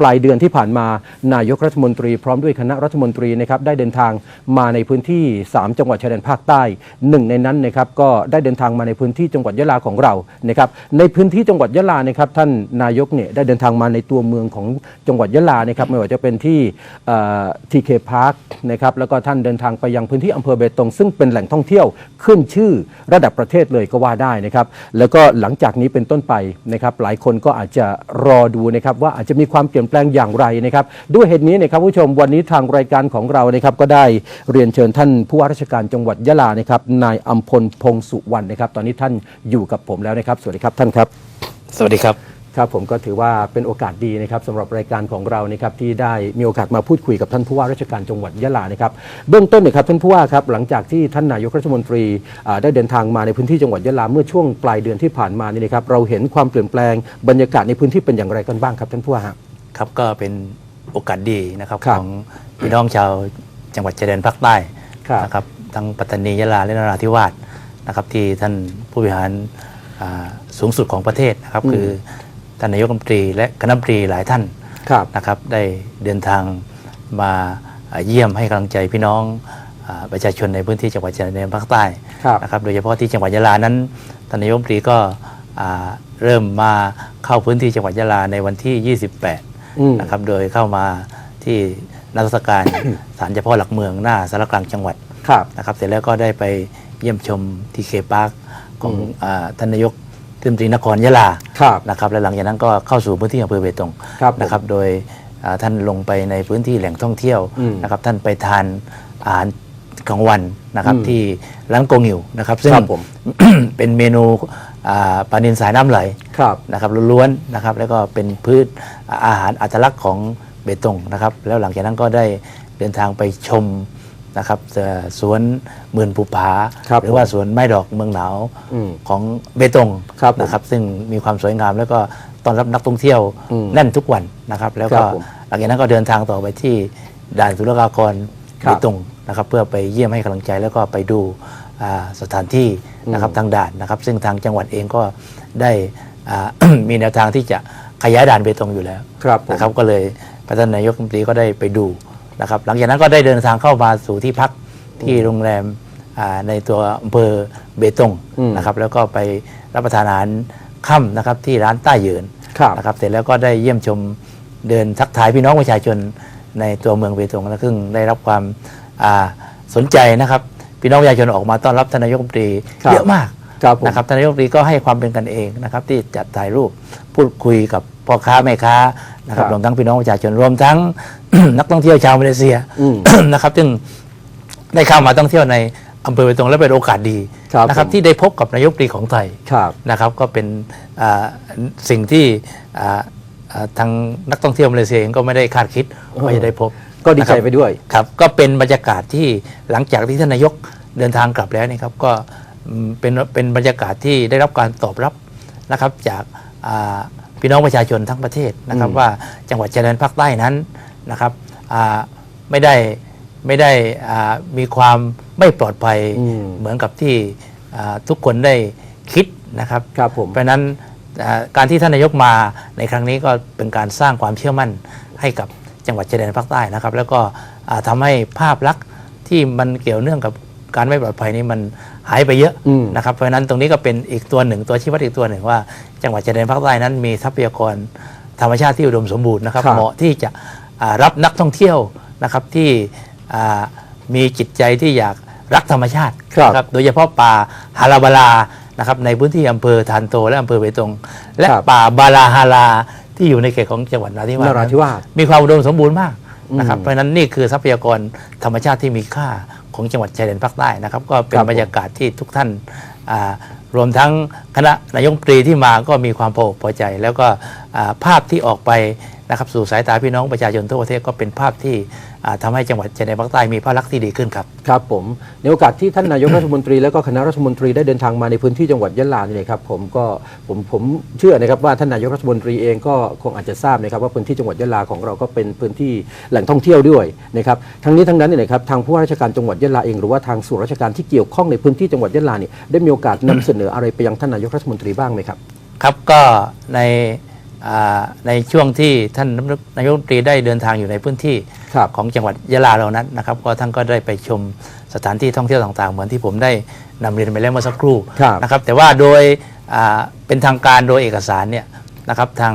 ปลายเดือนที่ผ่านมา นายกรัฐมนตรีพร้อมด้วยคณะรัฐมนตรีนะครับได้เดินทางมาในพื้นที่ 3 จังหวัดชายแดนภาคใต้หนึ่งในนั้นนะครับก็ได้เดินทางมาในพื้นที่จังหวัดยะลาของเรานะครับในพื้นที่จังหวัดยะลานะครับท่านนายกเนี่ยได้เดินทางมาในตัวเมืองของจังหวัดยะลานะครับไม่ว่าจะเป็นที่ทีเคพาร์คนะครับแล้วก็ท่านเดินทางไปยังพื้นที่อำเภอเบตงซึ่งเป็นแหล่งท่องเที่ยวขึ้นชื่อระดับประเทศเลยก็ว่าได้นะครับแล้วก็หลังจากนี้เป็นต้นไปนะครับหลายคนก็อาจจะรอดูนะครับว่าอาจจะมีความเปลี่ยนแปลงอย่างไรนะครับด้วยเหตุนี้นะครับผู้ชมวันนี้ทางรายการของเรานะครับก็ได้เรียนเชิญท่านผู้ว่าราชการจังหวัดยะลานะครับนายอัมพลพงสุวรรณนะครับ ตอนนี้ท่านอยู่กับผมแล้วนะครับ สวัสดีครับท่านครับ สวัสดีครับครับผมก็ถือว่าเป็นโอกาสดีนะครับสำหรับรายการของเรานะครับที่ได้มีโอกาสมาพูดคุยกับท่านผู้ว่าราชการจังหวัดยะลานะครับเบื้องต้นเนี่ยครับท่านผู้ว่าครับหลังจากที่ท่านนายกรัฐมนตรีอ่าได้เดินทางมาในพื้นที่จังหวัดยะลาเมื่อช่วงปลายเดือนที่ผ่านมานี่นะครับเราเห็นความเปลี่ยนแปลงบรรยากาศในพื้นที่เป็นอย่างไรกันบ้างครับท่านผู้ว่าฮะ ครับก็เป็นโอกาสดีนะครับครับของพี่น้องชาวจังหวัดชายแดนภาคใต้ครับ นะครับทั้งปัตตานียะลาและนราธิวาสนะครับที่ท่านผู้บริหารอ่าสูงสุดของประเทศนะครับอืมคือท่านนายกรัฐมนตรีและคณะรัฐมนตรีหลายท่าน ครับ นะครับได้เดินทางมาอ่าเยี่ยมให้กำลังใจพี่น้องอาประชาชนในพื้นที่จังหวัดชายแดนภาคใต้ครับนะครับโดยเฉพาะที่จังหวัดยะลานั้นท่านนายกรัฐมนตรีก็อ่าเริ่มมาเข้าพื้นที่จังหวัดยะลาในวันที่ 28อืม นะครับ โดยเข้ามาที่นักสการศาลเฉพาะหลักเมืองหน้าสารกลางจังหวัดครับนะครับ เสร็จแล้วก็ได้ไปเยี่ยมชมทีเคพาร์คของอืมอาท่านนายกเทศมนตรีนครยะลาครับนะครับและหลังจากนั้นก็เข้าสู่พื้นที่อำเภอเบตงครับผมนะครับ โดยอ่าท่านลงไปในพื้นที่แหล่งท่องเที่ยวอืมนะครับ ท่านไปทานอาหารกลางวันนะครับอืมที่ร้านโกงิวนะครับ ซึ่งครับผมเป็นเมนูอ่า ปลานินสายน้ำไหลครับนะครับล้วนๆนะครับแล้วก็เป็นพืชอาหารอัตลักษณ์ของเบตงนะครับแล้วหลังจากนั้นก็ได้เดินทางไปชมนะครับเอ่อสวนหมื่นภูผาครับหรือว่าสวนไม้ดอกเมืองหนาวอืมของเบตงครับผมนะครับ ซึ่งมีความสวยงามแล้วก็ต้อนรับนักท่องเที่ยวอืมแน่นทุกวันนะครับ แล้วครัก็บผมหลังจากนั้นก็เดินทางต่อไปที่ด่านสุลกากรครัเบบตงนะครับ เพื่อไปเยี่ยมให้กำลังใจแล้วก็ไปดูอ่า สถานที่นะครับทางด่านนะครับ ซึ่งทางจังหวัดเองก็ได้อ่ามีแนวทางที่จะขยายด่านเบตงอยู่แล้วครับผมนะครับก็เลยประธานนายกรัฐมนตรีก็ได้ไปดูนะครับ หลังจากนั้นก็ได้เดินทางเข้ามาสู่ที่พักที่โรงแรมอ่าในตัวอำเภอเบตงอืมนะครับแล้วก็ไปรับประทานอาหารค่ำนะครับที่ร้านต้าเหยินครับนะครับเสร็จแล้วก็ได้เยี่ยมชมเดินทักทายพี่น้องประชาชนในตัวเมืองเบตงและซึ่งได้รับความอ่าสนใจนะครับ พี่น้องประชาชนออกมาต้อนรับท่านนายกรัฐมนตรีครับ เยอะมากครับผม นะครับท่านนายกรัฐมนตรีก็ให้ความเป็นกันเองนะครับที่จัดถ่ายรูปพูดคุยกับพ่อค้าแม่ค้านะครับครับรวมทั้งพี่น้องประชาชนรวมทั้ง นักท่องเที่ยวชาวมาเลเซีย อืม นะครับซึ่งได้เข้ามาท่องเที่ยวในอำเภอเบตงและเป็นโอกาสดีครับนะครับผม ที่ได้พบกับนายกรัฐมนตรีของไทย ครับ นะครับก็เป็นอ่าสิ่งที่อ่าอ่าทางนักท่องเที่ยวมาเลเซียเองก็ไม่ได้คาดคิดว่าจะได้พบ ก็ดีใจนะครับไปด้วย ครับก็เป็นบรรยากาศที่หลังจากที่ท่านนายกเดินทางกลับแล้วนี่ครับก็อืมเป็นเป็นบรรยากาศที่ได้รับการตอบรับนะครับจากอ่าพี่น้องประชาชนทั้งประเทศนะครับอืมว่าจังหวัดชายแดนภาคใต้นั้นนะครับอ่าไม่ได้ไม่ได้อ่ามีความไม่ปลอดภัยอืมเหมือนกับที่อ่าทุกคนได้คิดนะครับครับผมเพราะฉะนั้นอ่าการที่ท่านนายกมาในครั้งนี้ก็เป็นการสร้างความเชื่อมั่นให้กับ จังหวัดชายแดนภาคใต้นะครับ แล้วก็อ่าทำาให้ภาพลักษณ์ที่มันเกี่ยวเนื่องกับการไม่ปลอดภัยนี้มันหายไปเยอะอืมนะครับเพราะฉะนั้นตรงนี้ก็เป็นอีกตัวหนึ่งตัวชี้วัดอีกตัวหนึ่งว่า จังหวัดชายแดนภาคใต้นั้นมีทรัพยากรธรรมชาติที่อุดมสมบูรณ์นะครับครับเหมาะที่จะอ่ารับนักท่องเที่ยวนะครับที่อ่ามีจิตใจที่อยากรักธรรมชาติครับนะโดยเฉพาะป่าฮาราบาลานะครับในพื้นที่อำเภอทานโตและอำเภอเบตง และครับป่าบาลาฮารา ที่อยู่ในเขตของจังหวัดนราธิวาสนราธิวาสมีความอุดมสมบูรณ์มากนะครับอืมเพราะฉะนั้นนี่คือทรัพยากรธรรมชาติที่มีค่าของจังหวัดชายแดนภาคใต้นะครับ ก็เป็ครันบผมบรรยากาศที่ทุกท่านอ่ารวมทั้ง คณะนายกรัฐมตรีที่มาก็มีความพออพอใจ แล้วก็ภาพที่ออกไปนะครับสู่สายตาพี่น้องประชาชนทั่วประเทศก็เป็นภาพที่ทำาให้จังหวัดชายแดนภาคใต้มีภาพลักษณ์ที่ดีขึ้นครับครับผมในโอกาสที่ท่านนายกรัฐมนตรีและก็คณะรัฐมนตรีได้เดินทางมาในพื้นที่จังหวัดยะลานี่นะครับผมก็ผมผมเชื่อนะครับว่าท่านนายกรัฐมนตรีเองก็คงอาจจะทราบนะครับว่าพื้นที่จังหวัดยะลาของเราก็เป็นพื้นที่แหล่งท่องเที่ยวด้วยนะครับทั้งนี้ทั้งนั้นเนี่ยนะครับทางผู้ว่าราชการจังหวัดยะลาเองหรือว่าทางส่วนราชการที่เกี่ยวข้องในพื้นที่จังหวัดยะลาเนี่ยได้มีโอกาสนำเสนออะไรไปยังท่านนายกรัฐมนตรีบ้างไหมครับ ครับก็ในอ่าในช่วงที่ท่านนายกรัฐมนตรีได้เดินทางอยู่ในพื้นที่ครับของจังหวัดยะลาเรานั้นนะครับ ก็ท่านก็ได้ไปชมสถานที่ท่องเที่ยวต่างๆ เหมือนที่ผมได้นำเรียนไปแล้วเมื่อสักครู่ครับนะครับ แต่ว่าโดยอ่าเป็นทางการโดยเอกสารเนี่ยนะครับทาง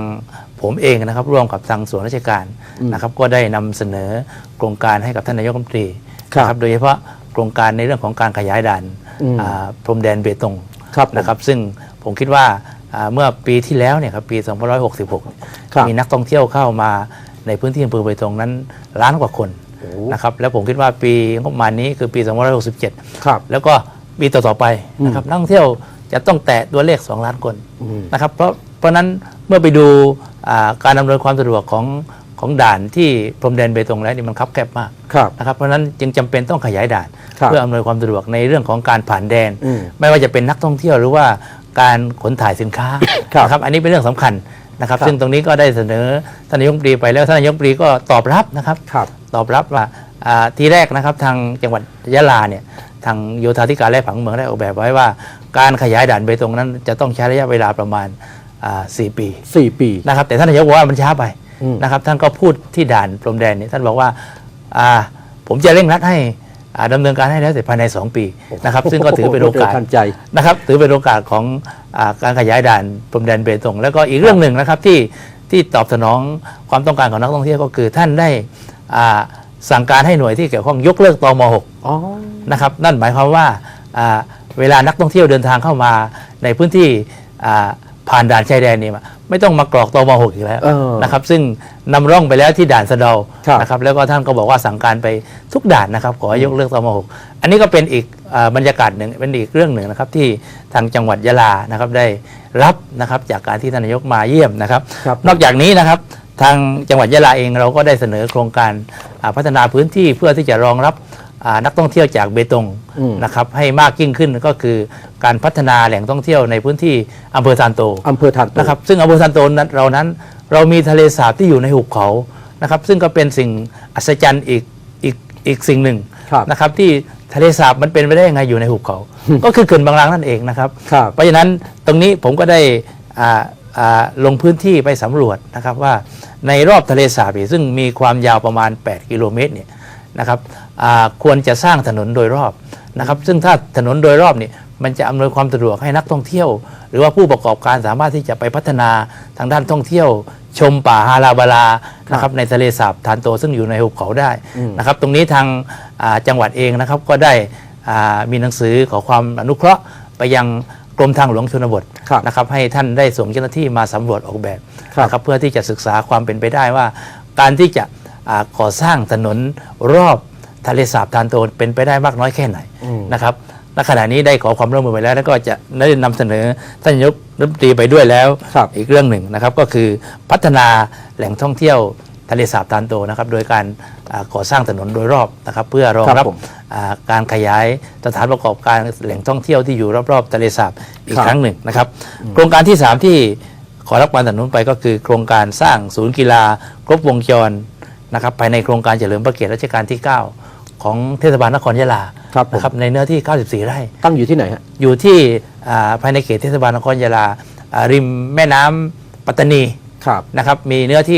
ผมเองนะครับร่วมกับทางส่วนราชการนะครับก็ได้นำเสนอโครงการให้กับท่านนายกรัฐมนตรีครับนะครับโดยเฉพาะโครงการในเรื่องของการขยายด่านอืมอ่าพรมแดนเบตง ครับผมนะครับซึ่งผมคิดว่าอ่าเมื่อปีที่แล้วเนี่ยครับปี2566ครับมีนักท่องเที่ยวเข้ามาในพื้นที่อำเภอเบตงนั้นล้านกว่าคนโอ้นะครับแล้วผมคิดว่าปีงบประมาณนี้คือปี 2567 ครับ แล้วก็ปีต่อๆไปนะครับนักท่องเที่ยวจะต้องแตะตัวเลข 2 ล้านคนอืมนะครับเพราะเพราะฉะนั้นเมื่อไปดูอ่าการดำเนินความสะดวกของ ของด่านที่พรมแดนเบตงแล้วนี่มันคับแคบมากครับนะครับเพราะฉะนั้นจึงจำเป็นต้องขยายด่านครับเพื่ออำนวยความสะดวกในเรื่องของการผ่านแดนอืมไม่ว่าจะเป็นนักท่องเที่ยวหรือว่าการขนถ่ายสินค้าครับนะครับอันนี้เป็นเรื่องสำคัญนะครับครับ ซึ่งตรงนี้ก็ได้เสนอท่านนายกรัฐมนตรีไปแล้วท่านนายกรัฐมนตรีก็ตอบรับนะครับครับตอบรับว่าอ่าทีแรกนะครับทางจังหวัดยะลาเนี่ยทางโยธาธิการและผังเมืองได้ออกแบบไว้ว่า การขยายด่านเบตงนั้นจะต้องใช้ระยะเวลาประมาณอ่า4ปีสี่ปีนะครับแต่ท่านนายกบอกว่ามันช้าไปอืม นะครับท่านก็พูดที่ด่านพรมแดนเนี่ยท่านบอกว่าอ่าผมจะเร่งรัดให้อ่าดำเนินการให้แล้วเสร็จภายใน 2 ปีนะครับซึ่งก็ถือเป็นโอกาสทันใจนะครับถือเป็นโอกาสของอาการขยายด่านพรมแดนเบตงแล้วก็อีกเรื่องหนึ่งนะครับที่ที่ตอบสนองความต้องการของนักท่องเที่ยวก็คือท่านได้อ่าสั่งการให้หน่วยที่เกี่ยวข้องยกเลิกตมอ๋อ .6 นะครับนั่นหมายความว่าอ่าเวลานักท่องเที่ยวเดินทางเข้ามาในพื้นที่อ่า ผ่านด่านชายแดนนี่มาไม่ต้องมากรอกตม .6 อีกแล้วเออนะครับ ซึ่งนำร่องไปแล้วที่ด่านสะเดาครับนะครับ แล้วก็ท่านก็บอกว่าสั่งการไปทุกด่านนะครับ ขอให้ยกเลิกตม .6 อันนี้ก็เป็นอีกอ่าบรรยากาศหนึ่งเป็นอีกเรื่องหนึ่งนะครับ ที่ทางจังหวัดยะลานะครับได้รับนะครับจากการที่ท่านนายกมาเยี่ยมนะครับ ครับ นอกจากนี้นะครับ ทางจังหวัดยะลาเองเราก็ได้เสนอโครงการอ่าพัฒนาพื้นที่เพื่อที่จะรองรับอ่า นักท่องเที่ยวจากเบตงอืมนะครับให้มากยิ่งขึ้นก็คือการพัฒนาแหล่งท่องเที่ยวในพื้นที่อำเภอทานโตอำเภอทานโตนะครับซึ่งอำเภอซันโตนั้นเรานั้น เรามีทะเลสาบที่อยู่ในหุบเขานะครับซึ่งก็เป็นสิ่งอัศจรรย์อีกอีกอีกสิ่งหนึ่งครับนะครับที่ทะเลสาบมันเป็นไปได้ยังไงอยู่ในหุบเขา ก็คือเขื่อนบางลางนั่นเองนะครับครับ เพราะฉะนั้นตรงนี้ผมก็ได้อ่าอ่าลงพื้นที่ไปสำรวจนะครับว่าในรอบทะเลสาบเนี่ยซึ่งมีความยาวประมาณ 8 กิโลเมตรเนี่ยนะครับอ่า ควรจะสร้างถนนโดยรอบนะครับ ซึ่งถ้าถนนโดยรอบเนี่ยมันจะอำนวยความสะดวกให้นักท่องเที่ยว หรือว่าผู้ประกอบการสามารถที่จะไปพัฒนาทางด้านท่องเที่ยว ชมป่าฮาราบาลานะครับในทะเลสาบทานโตซึ่งอยู่ในหุบเขาได้นะครับ ตรงนี้ทางอ่าจังหวัดเองนะครับก็ได้อ่ามีหนังสือขอความอนุเคราะห์ไปยังกรมทางหลวงชนบทครับนะครับให้ท่านได้ส่งเจ้าหน้าที่มาสำรวจออกแบบครับนะครับเพื่อที่จะศึกษาความเป็นไปได้ว่า การที่จะอ่าก่อสร้างถนนรอบ ทะเลสาบทานโตเป็นไปได้มากน้อยแค่ไหนนะครับณขณะนี้ได้ขอความร่วมมือไปแล้ว แล้วก็จะได้นำเสนอท่านนายกรัฐมนตรีไปด้วยแล้วครับอีกเรื่องหนึ่งนะครับก็คือพัฒนาแหล่งท่องเที่ยวทะเลสาบทานโตนะครับโดยการอ่าก่อสร้างถนนโดยรอบนะครับ เพื่อรองครับรับผมอ่าการขยายสถานประกอบการแหล่งท่องเที่ยวที่อยู่รอบๆทะเลสาบอีกครับครั้งหนึ่งนะครับ โครงการที่ 3 ที่ขอรับการสนับสนุนไปก็คือ โครงการสร้างศูนย์กีฬาครบวงจรนะครับภายในโครงการเฉลิมพระเกียรติรัชกาลที่ 9 ของเทศบาลนครยะลาครับผม นะครับในเนื้อที่ 94 ไร่ ตั้งอยู่ที่ไหนฮะ อยู่ที่อ่าภายในเขตเทศบาลนครยะลาอ่าริมแม่น้ำปัตตานีครับ นะครับมีเนื้อที่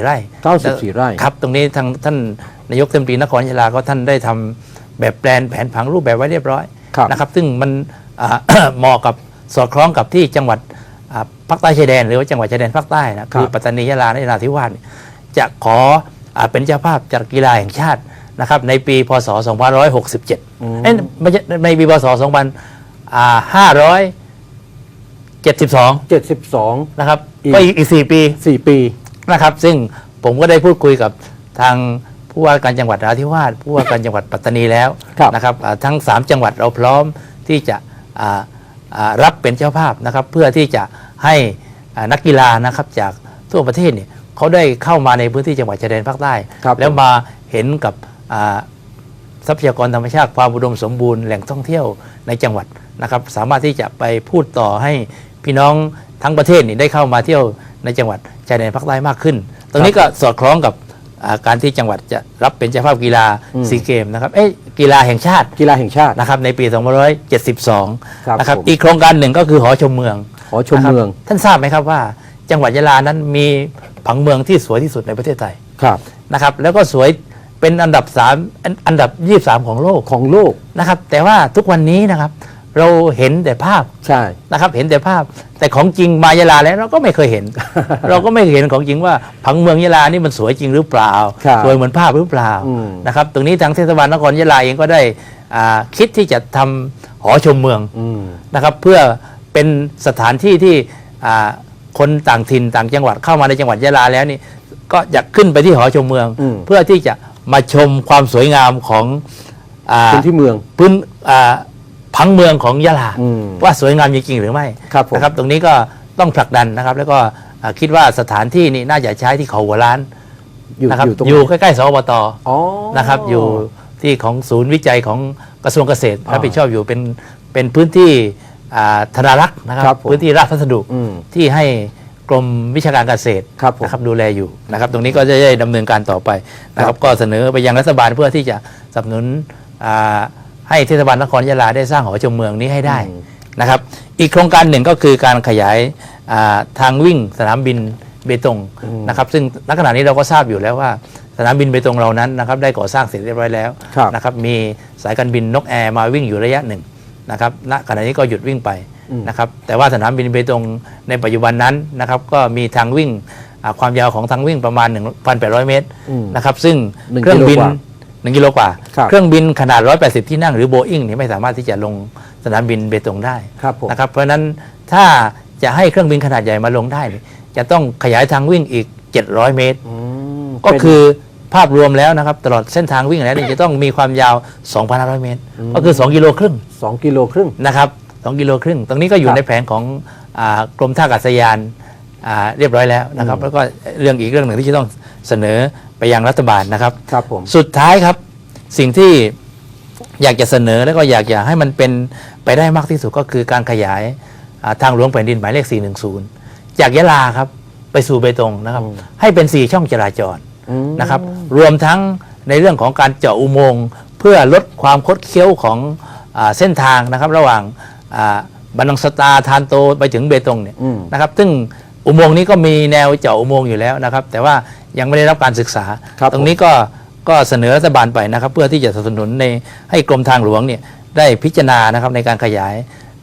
94 ไร่94ไร่ ครับตรงนี้ทางท่านนายกเทศมนตรีนครยะลาก็ท่านได้ทำแบบแปลนแผนผังรูปแบบไว้เรียบร้อยครับ นะครับซึ่งมันอ่า เหมาะกับสอดคล้องกับที่จังหวัดอ่าภาคใต้ชายแดน หรือว่าจังหวัดชายแดนภาคใต้นะคือปัตตานียะลานราธิวาสเนี่ยจะขออาเป็นเจ้าภาพจัดกีฬาแห่งชาติ นะครับในปีพศ 2567เอ้ยไม่ใช่ในปีพศ 2572 72นะครับอีก ก็อีกอีกสี่ปี4ปี นะครับ ซึ่งผมก็ได้พูดคุยกับทางผู้ว่าการจังหวัดนราธิวาสผู้ว่าการจังหวัดปัตตานีแล้วครับ นะครับอ่าทั้ง 3 จังหวัดเราพร้อมที่จะอ่าอ่ารับเป็นเจ้าภาพนะครับ เพื่อที่จะให้อ่านักกีฬานะครับจากทั่วประเทศเนี่ยเขาได้เข้ามาในพื้นที่จังหวัดชายแดนภาคใต้ ครับแล้วมาเห็นกับอ่า ทรัพยากรธรรมชาติความอุดมสมบูรณ์แหล่งท่องเที่ยวในจังหวัดนะครับสามารถที่จะไปพูดต่อให้พี่น้องทั้งประเทศนี่ได้เข้ามาเที่ยวในจังหวัดชายแดนภาคใต้มากขึ้น ตรงนี้ก็สอดคล้องกับอ่าการที่จังหวัดจะรับเป็นเจ้าภาพกีฬาอืมซีเกมนะครับเอ้ยกีฬาแห่งชาติกีฬาแห่งชาตินะครับในปีครับ2572 นะครับผมอีกโครงการหนึ่งก็คือหอชมเมืองหอชมเมืองนะครับท่านทราบไหมครับว่า จังหวัดยะลานั้นมีผังเมืองที่สวยที่สุดในประเทศไทยครับนะครับแล้วก็สวย เป็นอันดับสามอันอันดับ 23 ของโลกของโลกนะครับ แต่ว่าทุกวันนี้นะครับ เราเห็นแต่ภาพใช่ นะครับ เห็นแต่ภาพ แต่ของจริงมายะลาแล้วเราก็ไม่เคยเห็น เราก็ไม่เห็นของจริงว่าผังเมืองยะลานี่มันสวยจริงหรือเปล่า ครับสวยเหมือนภาพหรือเปล่าอืม นะครับ ตรงนี้ทางเทศบาลนครยะลาเองก็ได้อ่าคิดที่จะทำหอชมเมือง อืม นะครับเพื่อเป็นสถานที่ที่อ่าคนต่างถิ่นต่างจังหวัดเข้ามาในจังหวัดยะลาแล้วนี่ก็อยากขึ้นไปที่หอชมเมือง อืม เพื่อที่จะ มาชมความสวยงามของอ่าเป็นที่เมือง พื้นอ่าผังเมืองของยะลาอืมว่าสวยงามจริงๆหรือไม่ครับผม นะครับ ตรงนี้ก็ต้องผลักดันนะครับ แล้วก็อ่าคิดว่าสถานที่นี้น่าจะใช้ที่เขาหัวล้านอยู่นะครับอยู่ตรงอยู่ไหนใกล้ๆสอบตอ๋อ นะครับอยู่ที่ของศูนย์วิจัยของกระทรวงเกษตรอ่ารับผิดชอบอยู่เป็นเป็นพื้นที่อ่าธนารักษ์นะคครัรับบผมพื้นที่ราชพัสดุอืมที่ให้ กรมวิชาการเกษตรครับผมนะครับดูแลอยู่นะครับ ตรงนี้ก็จะได้ดำเนินการต่อไปนะคครัรับบก็เสนอไปยังรัฐบาลเพื่อที่จะสนับสนุนอ่าให้เทศบาลนครยะลาได้สร้างหอชมเมืองนี้ให้ได้อืม นะครับ อีกโครงการหนึ่งก็คือการขยายอ่าทางวิ่งสนามบินเบตงนะครับ ซึ่งณขณะนี้เราก็ทราบอยู่แล้วว่าสนามบินเบตงเรานั้นนะครับได้ก่อสร้างเสร็จเรียบร้อยแล้ว ครับ นะครับมีสายการบินนกแอร์มาวิ่งอยู่ระยะหนึ่งนะครับณขณะนี้ก็หยุดวิ่งไป นะครับแต่ว่าสนามบินเบตงในปัจจุบันนั้นนะครับก็มีทางวิ่งอ่าความยาวของทางวิ่งประมาณ 1,800 เมตรอืมนะครับซึ่งหนึ่งเครื่องบินกิโลกว่า1กิโลกว่าครับเครื่องบินขนาด 180 ที่นั่งหรือโบอิงนี่ไม่สามารถที่จะลงสนามบินเบตงได้ครับผมนะครับเพราะฉะนั้นถ้าจะให้เครื่องบินขนาดใหญ่มาลงได้นี่จะต้องขยายทางวิ่งอีก 700 เมตรอืมก็เป็นคือภาพรวมแล้วนะครับ ตลอดเส้นทางวิ่งแล้วนี่จะต้องมีความยาว 2,500 เมตร ก็คือ 2 กิโลครึ่งสองกิโลครึ่งนะครับ 2กิโลครึ่งตรงนี้ก็อคยู่รับในแผนของอากรมท่าอากาศยานอ่าเรียบร้อยแล้วนะครับ แล้วก็เรื่องอีกเรื่องหนึ่งที่จะต้องเสนอไปยังรัฐบาลนะครับครับผมสุดท้ายครับสิ่งที่อยากจะเสนอแล้วก็อยากจะให้มันเป็นไปได้มากที่สุดก็คือการขยายอ่าทางหลวงแผ่นดินหมายเลข 410 จากยะลาครับไปสู่เบตงนะครับ ให้เป็น 4 ช่องจราจรอืมนะครับ รวมทั้งในเรื่องของการเจาะอุโมงค์เพื่อลดความคดเคี้ยวของอาเส้นทางนะครับ ระหว่างอ่า บันนังสตาทานโตไปถึงเบตงเนี่ยอืมนะครับซึ่งอุโมงค์นี้ก็มีแนวเจาะอุโมงค์อยู่แล้วนะครับ แต่ว่ายังไม่ได้รับการศึกษาครับตรงนี้ก็ก็เสนอรัฐบาลไปนะครับ เพื่อที่จะสนับสนุนในให้กรมทางหลวงเนี่ยได้พิจารณานะครับในการขยาย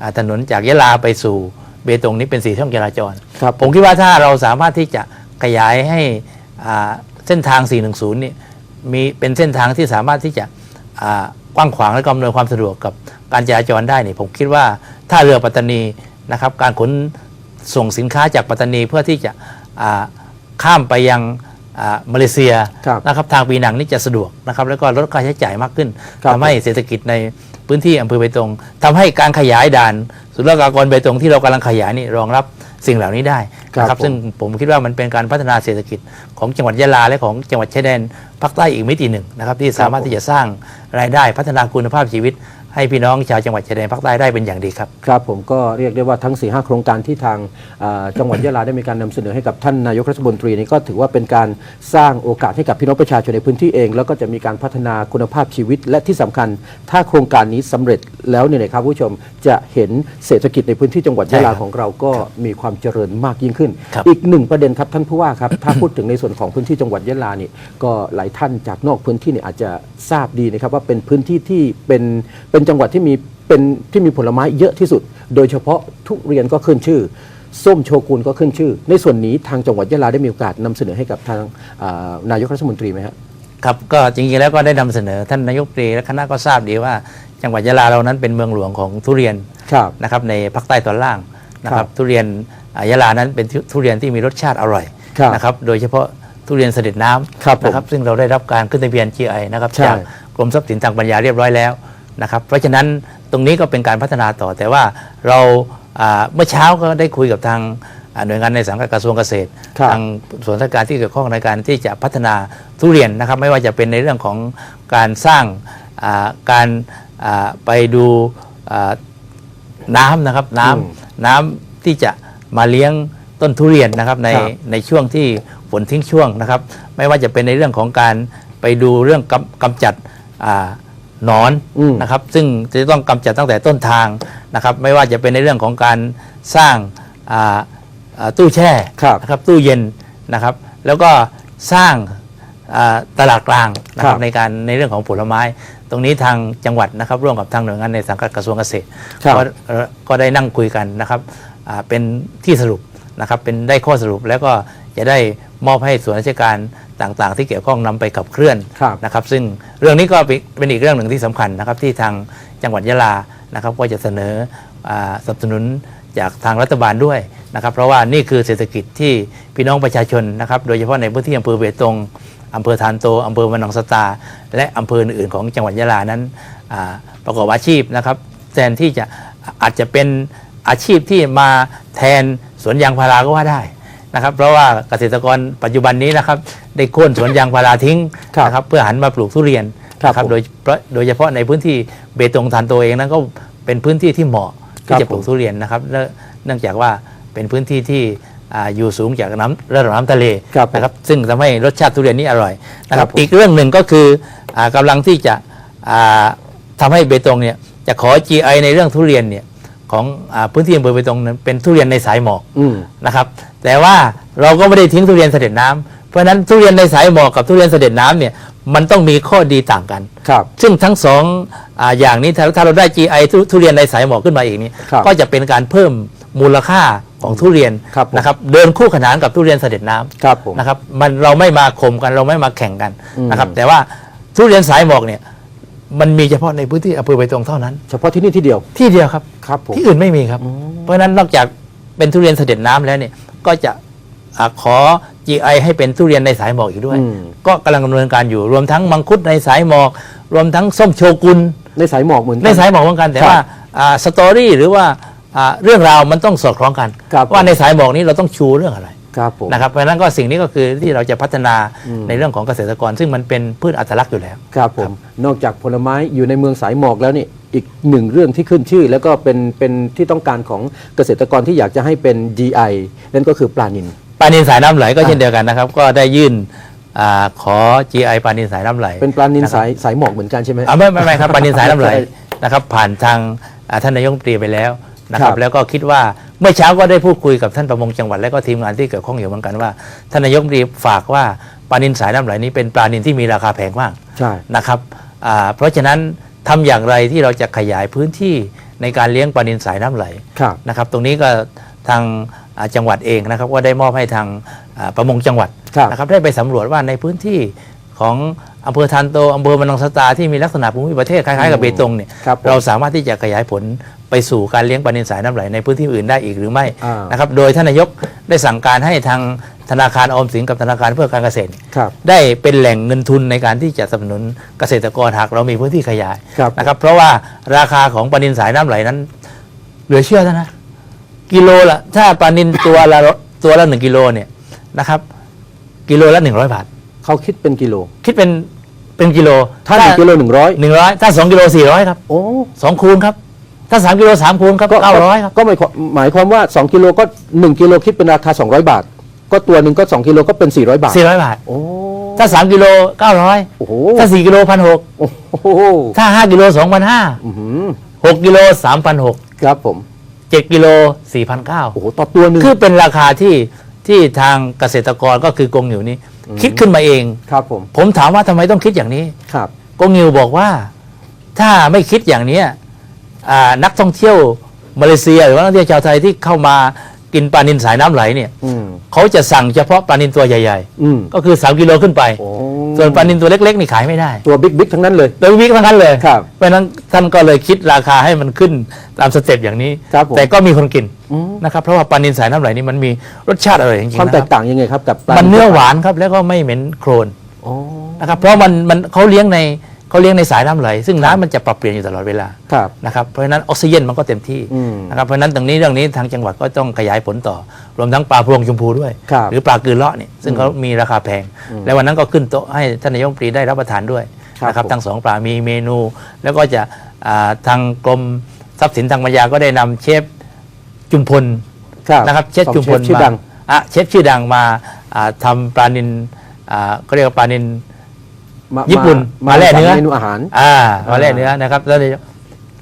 อ่าถนนจากยะลาไปสู่เบตงนี้เป็นสีช่องจราจรครับผมคิดว่าถ้าเราสามารถที่จะขยายให้อ่าเส้นทาง 410นี่มีเป็นเส้นทางที่สามารถที่จะอ่า กว้างขวางและก็อำนวยความสะดวกกับการจราจรได้นี่ผมคิดว่าถ้าเรือปัตตานีนะครับ การขนส่งสินค้าจากปัตตานีเพื่อที่จะอ่าข้ามไปยังอ่ามาเลเซียครับนะครับทางปีหนังนี่จะสะดวกนะครับ แล้วก็ลดค่าใช้จ่ายมากขึ้นครับทำให้เศรษฐกิจในพื้นที่อำเภอเบตงทำให้การขยายด่านศุลกากรเบตงที่เรากำลังขยายนี่รองรับ สิ่งเหล่านี้ได้นะคครัรับบผมซึ่งผมคิดว่ามันเป็นการพัฒนาเศรษฐกิจของจังหวัดยะลาและของจังหวัดชายแดนภาคใต้อีกมิติหนึ่งนะครับที่สามารถที่จะสร้างรายได้พัฒนาคุณภาพชีวิต ให้พี่น้องชาวจังหวัดชายแดนภาคใต้ได้เป็นอย่างดีครับ ครับผมก็เรียกได้ว่าทั้ง4 5โครงการที่ทางอ่าจังหวัดยะลาได้มีการนำเสนอให้กับท่านนายกรัฐมนตรีนี่ก็ถือว่าเป็นการสร้างโอกาสให้กับพี่น้องประชาชนในพื้นที่เอง แล้วก็จะมีการพัฒนาคุณภาพชีวิต และที่สำคัญ ถ้าโครงการนี้สำเร็จแล้วเนี่ยนะครับผู้ชมจะเห็นเศรษฐกิจในพื้นที่จังหวัดยะลาใช่ครับของเราก็มีความเจริญมากยิ่งขึ้นครับอีกหนึ่งประเด็นครับท่านผู้ว่าครับถ้าพูดถึงในส่วนของพื้นที่จังหวัดยะลานี่ก็หลายท่านจากนอกพื้นที่เนี่ยอาจจะทราบดีนะครับว่าเป็นพื้นที่ที่เป็นเป็นจังหวัดที่มีเป็นที่มีผลไม้เยอะที่สุด โดยเฉพาะทุเรียนก็ขึ้นชื่อ ส้มโชกุนก็ขึ้นชื่อ ในส่วนนี้ทางจังหวัดยะลาได้มีโอกาสนำเสนอให้กับทางอ่านายกรัฐมนตรีไหมครับครับก็จริงๆแล้วก็ได้นำเสนอท่านนายกรัฐมนตรีและคณะก็ทราบดีว่า จังหวัดยะลาเรานั้นเป็นเมืองหลวงของทุเรียนครับนะครับในภาคใต้ตอนล่างนะคครัรับบทุเรียนอ่ายะลานั้นเป็นทุทุเรียนที่มีรสชาติอร่อยครับนะครับโดยเฉพาะทุเรียนเสด็จน้ำครับผมนะครับซึ่งเราได้รับการขึ้นทะเบียน GI นะครับใช่จากกรมทรัพย์สินทางปัญญาเรียบร้อยแล้ว นะครับเพราะฉะนั้นตรงนี้ก็เป็นการพัฒนาต่อแต่ว่าเราอ่าเมื่อเช้าก็ได้คุยกับทางอ่าหน่วยงานในสังกัดกระทรวงเกษตรครับทางส่วนราชการที่เกี่ยวข้องในการที่จะพัฒนาทุเรียนนะครับ ไม่ว่าจะเป็นในเรื่องของการสร้างอ่าการอ่าไปดูอ่าน้ำนะครับน้ำอืมน้ำที่จะมาเลี้ยงต้นทุเรียนนะครับในครับในช่วงที่ฝนทิ้งช่วงนะครับ ไม่ว่าจะเป็นในเรื่องของการไปดูเรื่องกำกำจัดอ่า หนอนอืม นะครับ ซึ่งจะต้องกำจัดตั้งแต่ต้นทางนะครับ ไม่ว่าจะเป็นในเรื่องของการสร้างอ่าอ่าตู้แช่ครับนะครับตู้เย็นนะครับ แล้วก็สร้างอ่าตลาดกลางนะคครัรับบในการในเรื่องของผลไม้ ตรงนี้ทางจังหวัดนะครับร่วมกับทางหน่วยงานในสังกัดกระทรวงเกษตร ครับ ก็เอ่อก็ได้นั่งคุยกันนะครับอ่าเป็นที่สรุปนะครับเป็นได้ข้อสรุปแล้วก็จะได้มอบให้ส่วนราชการ ต่างๆ ที่เกี่ยวข้องนำไปขับเคลื่อนครับนะครับ ซึ่งเรื่องนี้ก็เป็นเป็นอีกเรื่องหนึ่งที่สำคัญนะครับที่ทางจังหวัดยะลานะครับก็จะเสนออาสนับสนุนจากทางรัฐบาลด้วยนะครับ เพราะว่านี่คือเศรษฐกิจที่พี่น้องประชาชนนะครับ โดยเฉพาะในพื้นที่อำเภอเบตงอำเภอทานโตอำเภอมะนองสตา และอำเภออื่นๆของจังหวัดยะลานั้นอ่าประกอบอาชีพนะครับแทนที่จะอาจจะเป็นอาชีพที่มาแทนสวนยางพาราก็ว่าได้ นะครับเพราะว่าเกษตรกรปัจจุบันนี้นะครับได้โค่นสวนยางพาราทิ้งครับนะครับเพื่อหันมาปลูกทุเรียนครับนะครับผมโดยเพราะโดยเฉพาะในพื้นที่เบตงทานโตเองนั้นก็เป็นพื้นที่ที่เหมาะครัที่บจะปลูกผมทุเรียนนะครับเนื่องเนื่องจากว่าเป็นพื้นที่ที่อ่าอยู่สูงจากน้ำระดับน้ำทะเลครับผมนะครับซึ่งทำให้รสชาติทุเรียนนี้อร่อยนะคครัรับบผมอีกเรื่องหนึ่งก็คืออากำลังที่จะอ่าทำให้เบตงเนี่ยจะขอ GI ในเรื่องทุเรียนเนี่ย ของอาพื้นที่อำเภอเบตงนั้นเป็นทุเรียนในสายหมอกอืมนะครับ แต่ว่าเราก็ไม่ได้ทิ้งทุเรียนเสด็จน้ำเพราะฉะนั้นทุเรียนในสายหมอกกับทุเรียนเสด็จน้ำเนี่ยมันต้องมีข้อดีต่างกันครับซึ่งทั้งสองอาอย่างนี้ถ้าถ้าเราได้ GI ทุทุเรียนในสายหมอกขึ้นมาอีกนี้ครับก็จะเป็นการเพิ่มมูลค่าของทุเรียนครับผมนะครับเดินคู่ขนานกับทุเรียนเสด็จน้ำครับผมนะครับมันเราไม่มาข่มกันเราไม่มาแข่งกันอืมนะครับแต่ว่าทุเรียนสายหมอกเนี่ยมันมีเฉพาะในพื้นที่อำเภอเบตงเท่านั้น เฉพาะที่นี่ที่เดียวที่เดียวครับ ครับผมที่อื่นไม่มีครับ เพราะฉะนั้นนอกจากเป็นทุเรียนเสด็จน้ำแล้วเนี่ยก็จะอาขอ GI ให้เป็นทุเรียนในสายหมอกอีกด้วยอืมก็กำลังดำเนินการอยู่รวมทั้งมังคุดในสายหมอก รวมทั้งส้มโชกุนในสายหมอกเหมือนกัในสายหมอกเหมือนกันแต่ครับว่าสตอรี่หรือว่าอ่าเรื่องราวมันต้องสอดคล้องกันครับว่าในสายหมอกนี้เราต้องชูเรื่องอะไรครับผมนะครับเพราะฉะนั้นก็สิ่งนี้ก็คือที่เราจะพัฒนาอืมในเรื่องของเกษตรกร ซึ่งมันเป็นพืชอัตลักษณ์อยู่แล้วครับผมนอกจากผลไม้อยู่ในเมืองสายหมอกแล้วนี่ อีกหนึ่งเรื่องที่ขึ้นชื่อ แล้วก็เป็นเป็นที่ต้องการของเกษตรกรที่อยากจะให้เป็น GI นั่นก็คือปลานิน ปลานินสายน้ำไหลก็เช่นเดียวกันนะครับ ก็ได้ยื่นอาขอ GI ปลานินสายน้ำไหลเป็นปลานินสายสายหมอกเหมือนกันใช่ไหม อ่าไม่ไม่ไม่ครับปลานินสายน้ำไหลใช่นะครับ ผ่านทางอ่าท่านนายกรัฐมนตรีไปแล้วนะคครัรับ บ แล้วก็คิดว่าเมื่อเช้าก็ได้พูดคุยกับท่านประมงจังหวัดและก็ทีมงานที่เกี่ยวข้องอยู่เหมือนกันว่าท่านนายกรัฐมนตรีฝากว่าปลานินสายน้ำไหลนี้เป็นปลานินที่มีราคาแพงมาก ใช่ นะครับอ่าเพราะฉะนั้น ทำอย่างไรที่เราจะขยายพื้นที่ในการเลี้ยงปลานินสายน้ำไหลครับนะครับตรงนี้ก็ทางอ่าจังหวัดเองนะครับก็ได้มอบให้ทางอ่าประมงจังหวัดครับนะครับได้ไปสำรวจว่าในพื้นที่ของอำเภอทันโตอำเภอมะนองสตาที่มีลักษณะภูมิประเทศคล้ายๆกับเบตงเนี่ยครับผมเราสามารถที่จะขยายผล ไปสู่การเลี้ยงปลานินสายน้ำไหลในพื้นที่อื่นได้อีกหรือไม่อ่านนะครับโดยท่านนายกได้สั่งการให้ทางธนาคารออมสินกับธนาคารเพื่อการเกษตร ครับได้เป็นแหล่งเงินทุนในการที่จะสนับสนุนเกษตรกรหากเรามีพื้นที่ขยายครับนะครับเพราะว่าราคาของปลานินสายน้ำไหลนั้น เหลือเชื่อนะกิโลละถ้าปลานินตัวละตัวละหนึ่งกิโลเนี่ยนะครับ กิโลละหนึ่งร้อยบาท เขาคิดเป็นกิโล คิดเป็นเป็นกิโลถ้าหนึ่งกิโลหนึ่งร้อยหนึ่งร้อยถ้าสองกิโลสี่ร้อยครับโอ้สองคูณครับ ถ้าสามกิโลสามคูณครับเก้าร้อยครับ ก็หมายความหมายความว่า 2 กิโลก็ 1 กิโลคิดเป็นราคา 200 บาท ก็ตัวหนึ่งก็ 2 กิโลก็เป็น 400 บาท สี่ร้อยบาท โอ้ถ้าสามกิโลเก้าร้อยโอ้โหถ้าสี่กิโลพันหกโอ้โหถ้าห้ากิโลสองพันห้าอื้อหือหกกิโลสามพันหกครับผม เจ็ดกิโลสี่พันเก้าโอ้โหต่อตัวหนึ่งคือเป็นราคาที่ที่ทางเกษตรกรก็คือกงอยู่นี่คิดขึ้นมาเอง ครับผมผมถามว่าทำไมต้องคิดอย่างนี้ ครับ กงนิวบอกว่า ถ้าไม่คิดอย่างเนี้ยอ่า นักท่องเที่ยวมาเลเซีย หรือว่านักท่องเที่ยวชาวไทยที่เข้ามากินปลานินสายน้ำไหลเนี่ยอืมเขาจะสั่งเฉพาะปลานินตัวใหญ่อืมๆก็คือ 3 กิโลขึ้นไปโอ้ส่วนปลานินตัวเล็กๆนี่ขายไม่ได้ตัวบิ๊กบิ๊กทั้งนั้นเลยโดยวิกทั้งนั้นเลยครับเพราะฉะนั้นท่านก็เลยคิดราคาให้มันขึ้นตามสเต็ปอย่างนี้ครับผมแต่ก็มีคนกินอืมนะครับเพราะว่าปลานินสายน้ำไหลนี่มันมีรสชาติอร่อยจริงความๆนะแตคกรับต่างยังไงครับกับปลามันนเนื้อหวานครับแล้วก็ไม่เหม็นโครนโอ้นะครับเพราะมันมันเขาเลี้ยงใน เขาเลี้ยงในสายน้ำไหล ซึ่งน้ำมันจะปรับเปลี่ยนอยู่ตลอดเวลาครับนะครับเพราะฉะนั้นออกซิเจนมันก็เต็มที่อืมนะครับเพราะฉะนั้นตรงนี้เรื่องนี้ทางจังหวัดก็ต้องขยายผลต่อ รวมทั้งปลาพวงชมพูด้วย ครับหรือปลากือเลาะเนี่ยซึ่งเขามีราคาแพง และวันนั้นก็ขึ้นโต๊ะให้ท่านนายกรัฐมนตรีได้รับประทานด้วยครับนะครับผม ทั้งสองปลามีเมนู แล้วก็จะอ่าทางกรมทรัพย์สินทางปัญญาก็ได้นำเชฟจุมพล ครับนะครับเชฟสองจุมพลชื่อมาดัง อะเชฟชื่อดังมาอ่าทำปลานินอ่าก็เรียกว่าปลานิน มาญี่ปุ่นมามาแล่เนื้อเมนูอาหาร อ่ามาแล่เนื้อนะครับแล้วเดี๋ยว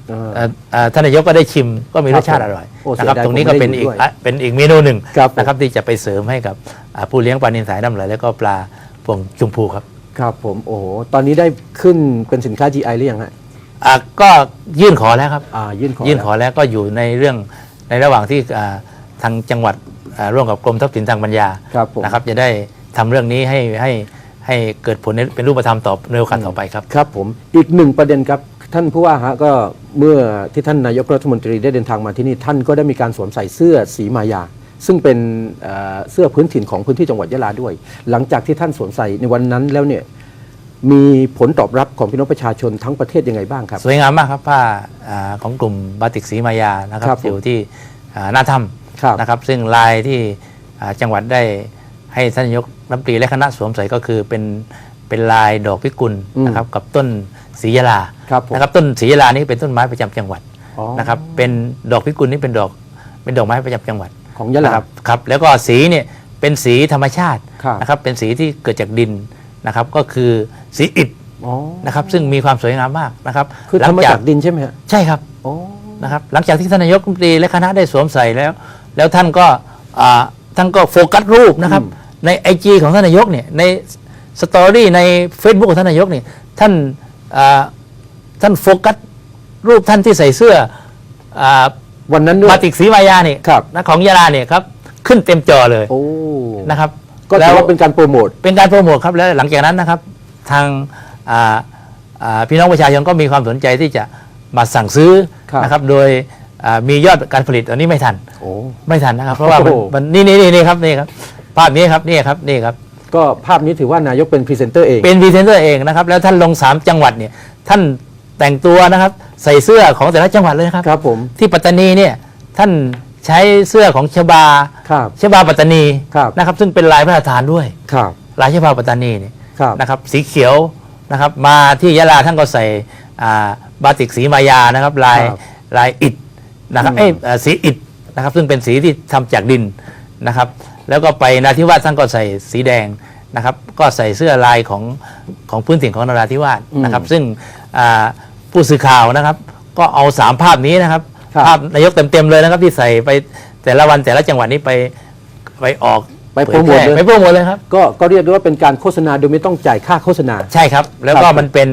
เออเอ่อเอ่อท่านนายกก็ได้ชิมก็มีครรับสชาติอร่อยโอ้เสีนะยครับดายตรงนี้ผมก็ไม่ได้เป็นอยู่อีกด้วยอะเป็นอีกเมนูหนึ่งครับผมนะครับที่จะไปเสริมให้กับอ่าผู้เลี้ยงปลานินสายน้ำไหลแล้วก็ปลาพวงชมพูครับ ครับผมโอ้โหตอนนี้ได้ขึ้นเป็นสินค้า GI หรือยังฮะอะก็ยื่นขอแล้วครับอ่ายื่นขอยื่นขอแล้วก็อยู่ในเรื่องในระหว่างที่อ่าทางจังหวัดอ่าร่วมกับกรมทรัพย์สินทางปัญญาครับผมนะครับจะได้ทำเรื่องนี้ให้ให้ ให้เกิดผลในเป็นรูปธรรมต่อในโอกาสต่อไปครับ ครับผมอีกหนึ่งประเด็นครับ ท่านผู้ว่าฮะก็เมื่อที่ท่านนายกรัฐมนตรีได้เดินทางมาที่นี่ท่านก็ได้มีการสวมใส่เสื้อสีมายา ซึ่งเป็นเอ่อเสื้อพื้นถิ่นของพื้นที่จังหวัดยะลาด้วย หลังจากที่ท่านสวมใส่ในวันนั้นแล้วเนี่ยมีผลตอบรับของพี่น้องประชาชนทั้งประเทศยังไงบ้างครับ สวยงามมากครับผ้าอ่าของกลุ่มบาติกสีมายานะคครัรับบผมอยู่ที่อ่าหน้าถ้ครับำนะครับ ซึ่งลายที่อ่าจังหวัดได้ ให้ท่านนายกรัฐมนตรีและคณะสวมใส่ก็คือเป็นเป็นลายดอกพิกุลอืมนะครับกับต้นสียาลาครับผม นะครับต้นสียาลานี่เป็นต้นไม้ประจำจังหวัดอ๋อนะครับเป็นดอกพิกุลนี่เป็นดอกเป็นดอกไม้ประจำจังหวัดของยะลา นะครับครับแล้วก็สีเนี่ยเป็นสีธรรมชาติครับ นะครับเป็นสีที่เกิดจากดินนะครับก็คือสีอิฐอ๋อนะครับซึ่งมีความสวยงามมากนะครับคือหลัทำมาจากดินใช่ไหมฮะใช่ครับ อ๋อ นะครับหลังจากที่ท่านนายกรัฐมนตรีและคณะได้สวมใส่แล้ว แล้วท่านก็อ่าท่านก็โฟกัสรูปนะครับ ในไอจของท่านนายกเนี่ยในสตอรี่ใน Facebook ของท่านนายกเนี่ยท่านอ่าท่านโฟกัสรูปท่านที่ใส่เสื้ออ่าวันนั้นด้วยบาติกสีมายาเนี่ยครับนะของยาลาเนี่ยครับขึ้นเต็มจอเลยโอ้นะครับ ก็ถือว่าเป็นการโปรโมทเป็นการโปรโมทครับแล้วหลังจากนั้นนะครับ ทางอ่าอ่าพี่น้องประชาชนก็มีความสนใจที่จะมาสั่งซื้อครับนะครับ โดยอ่ามียอดการผลิตตอนนี้ไม่ทันโอ้ไม่ทันนะครับ เพราะว่ามันโอ้โหมันนี่นี่นี่นี่ครับนี่ครับ ภาพนี้ครับนี่ครับนี่ครับ ก็ภาพนี้ถือว่านายกเป็นพรีเซนเตอร์เอง เป็นพรีเซนเตอร์เองนะครับ แล้วท่านลงสามจังหวัดเนี่ย ท่านแต่งตัวนะครับ ใส่เสื้อของแต่ละจังหวัดเลยนะครับ ครับผมที่ปัตตานีเนี่ยท่านใช้เสื้อของชบาครับชบาปัตตานีครับนะครับ ซึ่งเป็นลายพระราชทานด้วยครับลายชบาปัตตานีเนี่ยครับนะครับ สีเขียวนะครับ มาที่ยะลาท่านก็ใส่อ่าบาติกสีมายานะครับ ลายครับลายอิฐนะครับอืมเอ้ยเอ่อสีอิฐนะครับ ซึ่งเป็นสีที่ทำจากดินนะครับ แล้วก็ไปนาทิวาสท่านก็ใส่สีแดงนะครับ ก็ใส่เสื้อลายของของพื้นถิ่นของนราธิวาสนะครับ ซึ่งอ่าผู้สื่อข่าวนะครับ ก็เอาสามภาพนี้นะครับครับ ภาพนายกเต็มๆเลยนะครับที่ใส่ไปแต่ละวันแต่ละจังหวัดนี้ไปไปออกไปโปรโมทผยแพเลยไปโปรโมทเลยครับก็ก็เรียกได้ว่าเป็นการโฆษณาโดยไม่ต้องจ่ายค่าโฆษณา ใช่ครับ แล้วก็ครับมันเป็น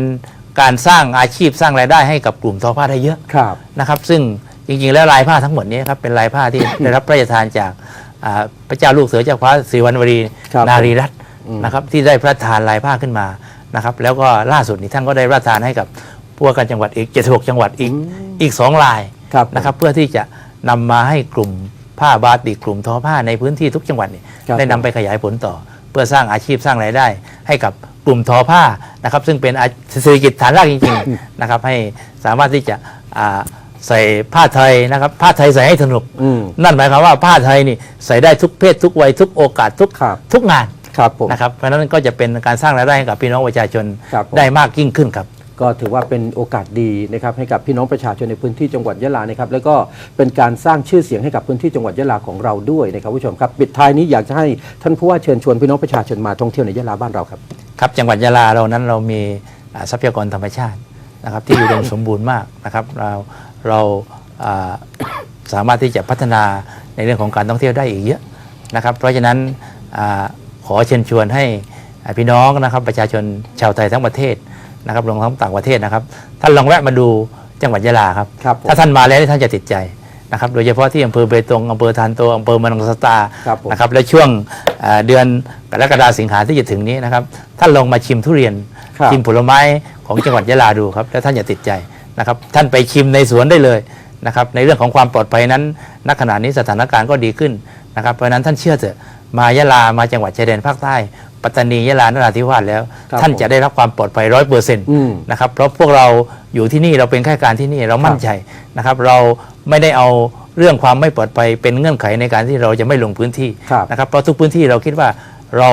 การสร้างอาชีพสร้างรายได้ให้กับกลุ่มทอผ้าได้เยอะครับนะครับ ซึ่งจริงๆ แล้วลายผ้าทั้งหมดนี้ครับเป็นลายผ้าที่ได้รับพระราชทานจากอ่า พระเจ้าลูกเสือเจ้าฟ้าสิริวัณวรีครับนารีรัตน์นะครับที่ได้พระราชทานลายผ้าขึ้นมานะครับแล้วก็ล่าสุดนี้ท่านก็ได้พระราชทานให้กับผู้ว่าการจังหวัดอีก 76 จังหวัดอีกอีกสองลายครับนะครับเพื่อที่จะนำมาให้กลุ่มผ้าบาติกกลุ่มทอผ้าในพื้นที่ทุกจังหวัดเนี่ยครับได้นำไปขยายผลต่อ เพื่อสร้างอาชีพสร้างรายได้ ให้กับกลุ่มทอผ้านะครับซึ่งเป็นอาเศรษฐกิจฐานรากจริงๆ นะครับให้สามารถที่จะอ่า ใส่ผ้าไทยนะครับ ผ้าไทยใส่ให้สนุก อืม นั่นหมายความว่าผ้าไทยนี่ใส่ได้ทุกเพศทุกวัยทุกโอกาสทุกครับ ทุกงานครับผม นะครับเพราะฉะนั้นก็จะเป็นการสร้างรายได้ให้กับพี่น้องประชาชนครับผม ได้มากยิ่งขึ้นครับ ก็ถือว่าเป็นโอกาสดีนะครับให้กับพี่น้องประชาชนในพื้นที่จังหวัดยะลานะครับแล้วก็เป็นการสร้างชื่อเสียงให้กับพื้นที่จังหวัดยะลาของเราด้วยนะครับผู้ชมครับปิดท้ายนี้อยากจะให้ท่านผู้ว่าเชิญชวนพี่น้องประชาชนมาท่องเที่ยวในยะลาบ้านเราครับ ครับจังหวัดยะลาเรานั้นเรามีอ่าทรัพยากรธรรมชาตินะครับที่อุดม สมบูรณ์มากนะครับเรา เราอ่าสามารถที่จะพัฒนาในเรื่องของการท่องเที่ยวได้อีกเยอะนะครับ เพราะฉะนั้นอาขอเชิญชวนให้อ่าพี่น้องนะครับประชาชนชาวไทยทั้งประเทศนะครับรวมทั้งต่างประเทศนะครับ ท่านลองแวะมาดูจังหวัดยะลาครับครับผมถ้าท่านมาแล้วนี่ท่านจะติดใจนะครับโดยเฉพาะที่อำเภอเบตงอำเภอทานโตอำเภอเมนังสตาครับผมนะครับและช่วงอ่าเดือนกรกฎาสิงหาที่จะถึงนี้นะครับท่านลองมาชิมทุเรียนครับชิมผลไม้ของจังหวัดยะลาดูครับแล้วท่านจะติดใจ นะครับท่านไปชิมในสวนได้เลยนะครับในเรื่องของความปลอดภัยนั้นณขณะนี้สถานการณ์ก็ดีขึ้นนะครับเพราะฉะนั้นท่านเชื่อเถอะมายะลามาจังหวัดชายแดนภาคใต้ปัตตานียะลานราธิวาสแล้วครับท่านจะได้รับความปลอดภัยร้อยเปอร์เซ็นต์อืมนะครับเพราะพวกเราอยู่ที่นี่เราเป็นข้าราชการที่นี่เรามั่นใจนะครับเราไม่ได้เอาเรื่องความไม่ปลอดภัยเป็นเงื่อนไขในการที่เราจะไม่ลงพื้นที่ครับนะครับเพราะทุกพื้นที่เราคิดว่าเรา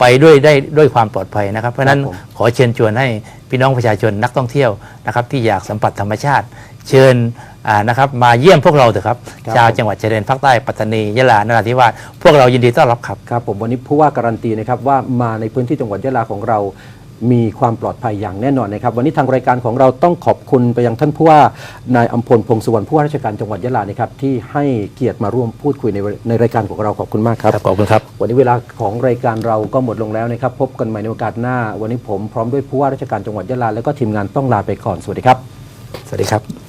ไปด้วยได้ด้วยความปลอดภัยนะครับ เพราะฉะนั้นครับผมขอเชิญชวนให้ พี่น้องประชาชนนักท่องเที่ยวนะครับที่อยากสัมผัสธรรมชาติ เชิญอ่านะครับมาเยี่ยมพวกเราเถอะครับครับ ชาวจังหวัดชายแดนภาคใต้ปัตตานียะลานราธิวาสพวกเรายินดีต้อนรับครับ ครับผมวันนี้ผู้ว่าการันตีนะครับว่ามาในพื้นที่จังหวัดยะลาของเรา มีความปลอดภัยอย่างแน่นอนนะครับ วันนี้ทางรายการของเราต้องขอบคุณไปยังท่านผู้ว่านายอัมพลพงศ์สุวรรณผู้ว่าราชการจังหวัดยะลานะครับที่ให้เกียรติมาร่วมพูดคุยในในรายการของเราขอบคุณมากครับครับขอบคุณครับ วันนี้เวลาของรายการเราก็หมดลงแล้วนะครับ พบกันใหม่ในโอกาสหน้า วันนี้ผมพร้อมด้วยผู้ว่าราชการจังหวัดยะลาและก็ทีมงานต้องลาไปก่อนสวัสดีครับ สวัสดีครับ